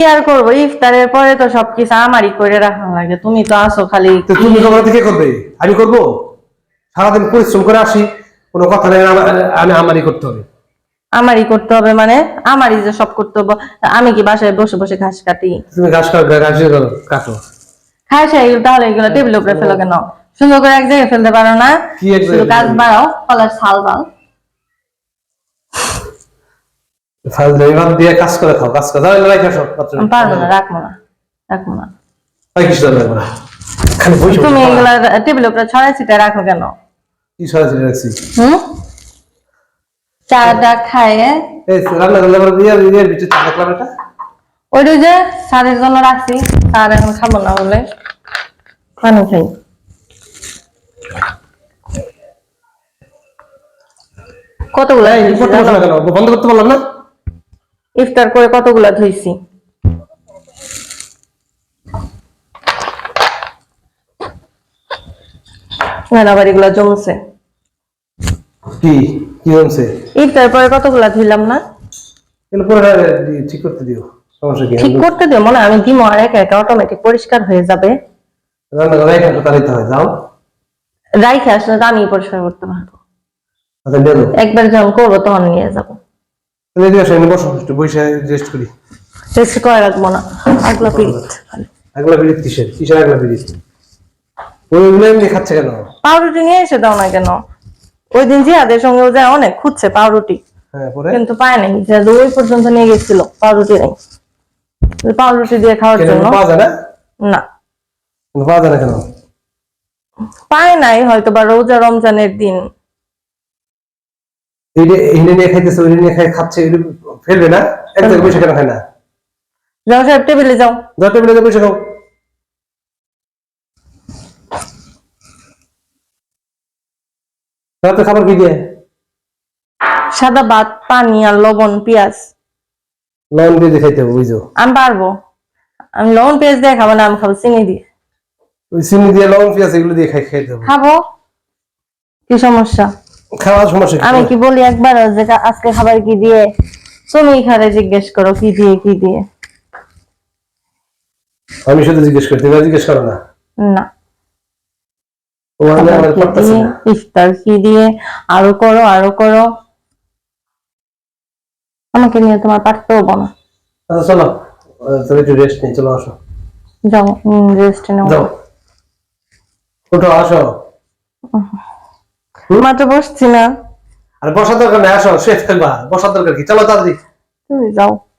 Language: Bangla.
কি আর করব? ইফতারের পরে তো সবকিছু আমারই করে রাখা লাগে। তুমি তো আসো খালি। তো তুমি তোমার থেকে করবে? আমি করব? সারাদিন পরিশ্রম করে আসি কোনো কথা নেই আমি আমারই করতে হবে। আমারই করতে হবে মানে? আমারই যে সব করতে হবে। আমি কি বাসায় বসে বসে ঘাস কাটি? তুমি ঘাস কাটো ঘাস কাটো। খাই তাহলে এগুলো টেবিলের উপরে ফেলো কেন? সুন্দর করে এক জায়গায় ফেলতে পারো না। কি কাজ বাড়াও কলার ছাল বাল দিয়ে কাজ করে খাও কাজ করে তাহলে রাখা সব পাত্র পারব না রাখব না রাখব না। হয় কিছু না। খালি বসে তুমি এগুলা টেবিলের উপরে ছড়াই ছিটে রাখো কেন? কি সরাসরি রাখছি? হুম? চাটা খায় এই রান্না করলে আবার বিয়ার বিয়ার ভিতরে চা এটা। যে স্যারের জন্য রাখছি স্যার এখন খাব না বলে। পানি খাই। কতগুলো? বন্ধ করতে পারলাম না? ইফতার করে কতগুলা ধুইছি? আবার এগুলা জমছে। কি কি হচ্ছে ইফতার পরে কতগুলা ধুইলাম না? এগুলো পরে ঠিক করতে দিও সমস্যা কি? ঠিক করতে দিও মনে আমি দিমো আর একা একা অটোমেটিক পরিষ্কার হয়ে যাবে। রান্না করে এখানে তাড়াইতে হয় যাও। রাইখে আসলে আমি পরিষ্কার করতে পারব। আচ্ছা একবার যখন করব তখন নিয়ে যাব। এদিকে আসো, বসো বসে রেস্ট করি। টেস্ট করে রাখব না আগলা পিরিত আগলা বিড়িত কিসের? কিসের আগলা বিড়িত ওইগুলো এমনি খাচ্ছে কেন? পাউরুটি নিয়ে এসে দাও না কেন? ওই দিন জিয়াদের সঙ্গে যায় অনেক খুঁজছে পাউরুটি। হ্যাঁ কিন্তু পায় নাই জিয়াদ ওই পর্যন্ত নিয়ে গেছিল পাউরুটি নেই। পাউরুটি দিয়ে খাওয়ার জন্য। পাওয়া যায় না? না। পাওয়া যায় না কেন? পায় নাই হয়তো বা রোজা রমজানের দিন। নিয়ে খাইতেছে নিয়ে খাই খাচ্ছে এটা ফেলবে না এক জায়গায় বসে কেন খায় না? যাও সাহেব টেবিলে যাও। যাও টেবিলে বসে খাও। রাতে খাবার কি দিয়ে? সাদা ভাত পানি আর লবণ পেঁয়াজ। লবণ দিয়ে খাইতে হবে বুঝছ? আমি পারব। আমি লবণ পেঁয়াজ দিয়ে খাব না আমি খাব চিনি দিয়ে। ওই চিনি দিয়ে লবণ পেঁয়াজ এগুলো দিয়ে খাই খাইতে হবে। খাব। কি সমস্যা? খাওয়ার সমস্যা? আমি কি বলি একবার যে আজকে খাবার কি দিয়ে? তুমি খারে জিজ্ঞেস করো কি দিয়ে কি দিয়ে? আমি শুধু জিজ্ঞেস করি তুমি জিজ্ঞেস করো না। না। ইফতার কি দিয়ে? আরও করো আরও করো। আমাকে নিয়ে তোমার পারতে হব না। আচ্ছা চলো। তুমি একটু রেস্ট নিই চলো আসো। যাও রেস্ট নাও যাও। ওঠো আসো। মাত্র বসছি না। আর বসার দরকার নেই আসো শুয়ে থাকবা। বসার দরকার কি? চলো তাড়াতাড়ি। তুমি যাও।